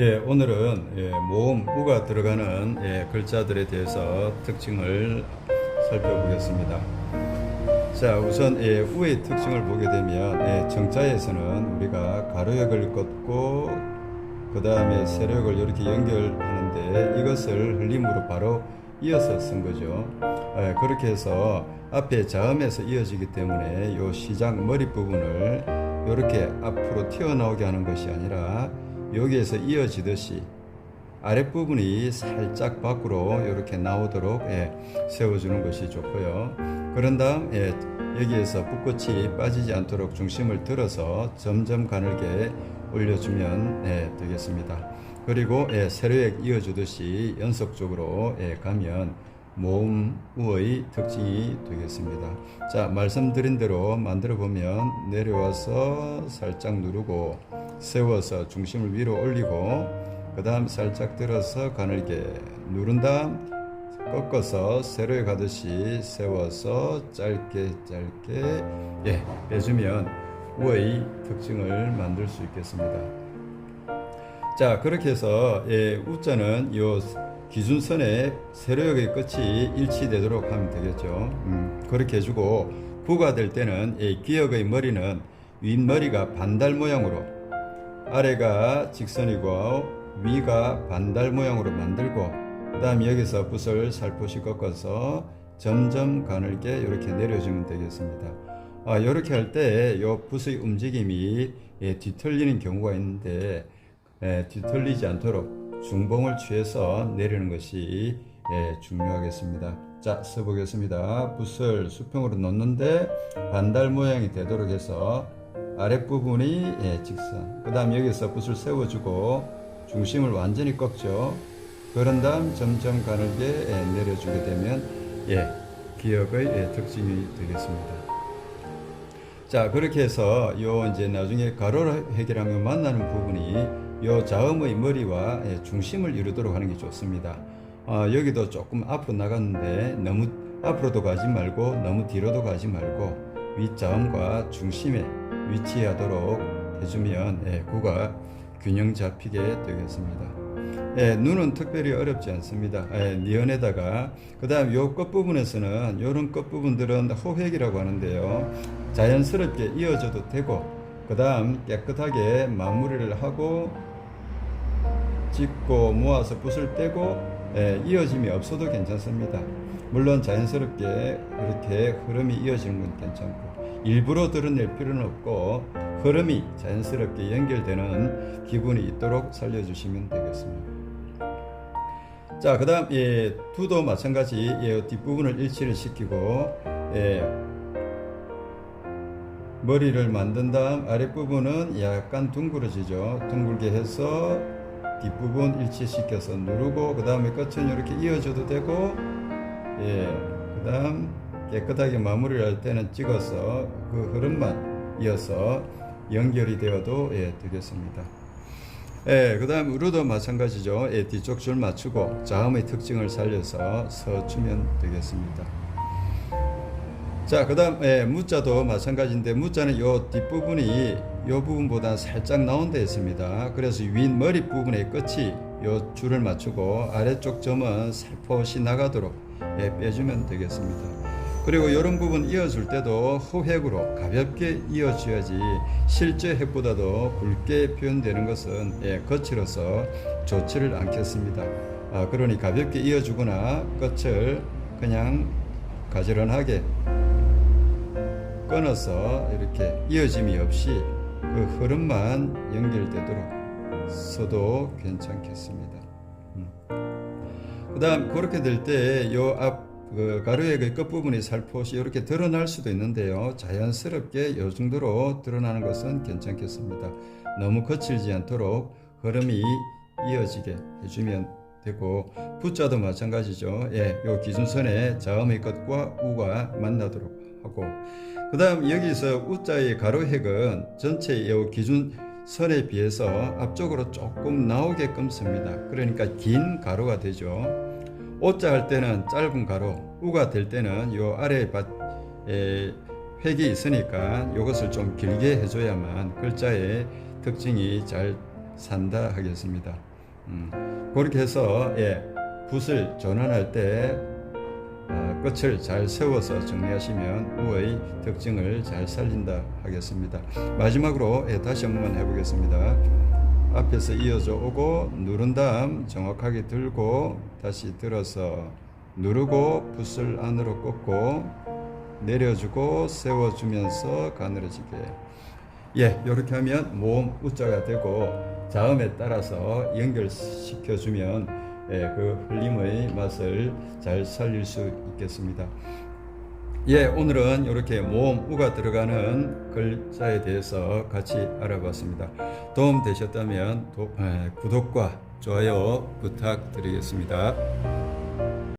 예, 오늘은 예, 모음 우가 들어가는 예, 글자들에 대해서 특징을 살펴보겠습니다. 자, 우선 예, 우의 특징을 보게 되면 예, 정자에서는 우리가 가로역을 걷고 그 다음에 세력을 이렇게 연결하는데 이것을 흘림으로 바로 이어서 쓴 거죠. 예, 그렇게 해서 앞에 자음에서 이어지기 때문에 요 시작 머리 부분을 이렇게 앞으로 튀어나오게 하는 것이 아니라 여기에서 이어지듯이 아랫부분이 살짝 밖으로 이렇게 나오도록 예, 세워주는 것이 좋고요. 그런 다음 예, 여기에서 붓꽃이 빠지지 않도록 중심을 들어서 점점 가늘게 올려주면 예, 되겠습니다. 그리고 예, 세로액 이어주듯이 연속적으로 예, 가면 모음 우의 특징이 되겠습니다. 자, 말씀드린 대로 만들어 보면 내려와서 살짝 누르고 세워서 중심을 위로 올리고 그 다음 살짝 들어서 가늘게 누른 다음 꺾어서 세로에 가듯이 세워서 짧게 짧게 예, 빼주면 우의 특징을 만들 수 있겠습니다. 자 그렇게 해서 예, 우자는 요 기준선의 세로역의 끝이 일치되도록 하면 되겠죠. 음, 그렇게 해주고 구가 될 때는 이 기역의 머리는 윗머리가 반달 모양으로 아래가 직선이고 위가 반달 모양으로 만들고 그 다음 여기서 붓을 살포시 꺾어서 점점 가늘게 이렇게 내려주면 되겠습니다. 아, 이렇게 할 때 이 붓의 움직임이 예, 뒤틀리는 경우가 있는데 예, 뒤틀리지 않도록 중봉을 취해서 내리는 것이 예, 중요하겠습니다. 자, 써보겠습니다. 붓을 수평으로 놓는데 반달 모양이 되도록 해서 아랫부분이 예, 직선. 그 다음 여기서 붓을 세워주고 중심을 완전히 꺾죠. 그런 다음 점점 가늘게 예, 내려주게 되면 예, 기억의 예, 특징이 되겠습니다. 자 그렇게 해서 요 이제 나중에 가로를 해결하면 만나는 부분이 요 자음의 머리와 예, 중심을 이루도록 하는 게 좋습니다. 아, 여기도 조금 앞으로 나갔는데 너무 앞으로도 가지 말고 너무 뒤로도 가지 말고 윗자음과 중심에 위치하도록 해주면 예, 구가 균형 잡히게 되겠습니다. 예, 눈은 특별히 어렵지 않습니다. 예, 니언에다가 그 다음 요 끝부분에서는 요런 끝부분들은 호획이라고 하는데요. 자연스럽게 이어져도 되고 그 다음 깨끗하게 마무리를 하고 짚고 모아서 붓을 떼고 예, 이어짐이 없어도 괜찮습니다. 물론 자연스럽게 이렇게 흐름이 이어지는 건 괜찮고 일부러 드러낼 필요는 없고 흐름이 자연스럽게 연결되는 기분이 있도록 살려주시면 되겠습니다. 자, 그 다음, 예, 두도 마찬가지, 예, 뒷부분을 일치를 시키고, 예, 머리를 만든 다음 아랫부분은 약간 둥그러지죠. 둥글게 해서 뒷부분 일치시켜서 누르고, 그 다음에 끝은 이렇게 이어줘도 되고, 예, 그 다음 깨끗하게 마무리를 할 때는 찍어서 그 흐름만 이어서 연결이 되어도 예, 되겠습니다. 예, 그 다음 우르도 마찬가지죠. 예, 뒤쪽 줄 맞추고 자음의 특징을 살려서 서주면 되겠습니다. 자, 그 다음 예, 무자도 마찬가지인데 무자는 요 뒷부분이 요 부분보다 살짝 나온 데 있습니다. 그래서 윗 머리 부분의 끝이 요 줄을 맞추고 아래쪽 점은 살포시 나가도록 예, 빼주면 되겠습니다. 그리고 이런 부분 이어줄 때도 호획으로 가볍게 이어줘야지 실제 획보다도 굵게 표현되는 것은 예, 거칠어서 좋지를 않겠습니다. 아, 그러니 가볍게 이어주거나 끝을 그냥 가지런하게 끊어서 이렇게 이어짐이 없이 그 흐름만 연결되도록 써도 괜찮겠습니다. 음. 그 다음 그렇게 될 때 요 앞 그 가루의 그 끝부분이 살포시 이렇게 드러날 수도 있는데요. 자연스럽게 이 정도로 드러나는 것은 괜찮겠습니다. 너무 거칠지 않도록 흐름이 이어지게 해주면 되고 붓자도 마찬가지죠. 예, 요 기준선에 자음의 끝과 우가 만나도록 하고 그 다음 여기서 우자의 가로획은 전체 요 기준 선에 비해서 앞쪽으로 조금 나오게끔 씁니다. 그러니까 긴 가로가 되죠. 오자 할 때는 짧은 가로, 우가 될 때는 요 아래 밭, 에, 획이 있으니까 이것을 좀 길게 해줘야만 글자의 특징이 잘 산다 하겠습니다. 음, 그렇게 해서 예, 붓을 전환할 때 어, 끝을 잘 세워서 정리하시면 우의 특징을 잘 살린다 하겠습니다. 마지막으로 예, 다시 한번 해보겠습니다. 앞에서 이어져 오고 누른 다음 정확하게 들고 다시 들어서 누르고 붓을 안으로 꽂고 내려주고 세워주면서 가늘어지게 예 이렇게 하면 모음 우자가 되고 자음에 따라서 연결시켜주면 예, 그 흘림의 맛을 잘 살릴 수 있겠습니다. 예, 오늘은 이렇게 모음 우가 들어가는 글자에 대해서 같이 알아봤습니다. 도움 되셨다면 도- 에, 구독과 좋아요 부탁드리겠습니다.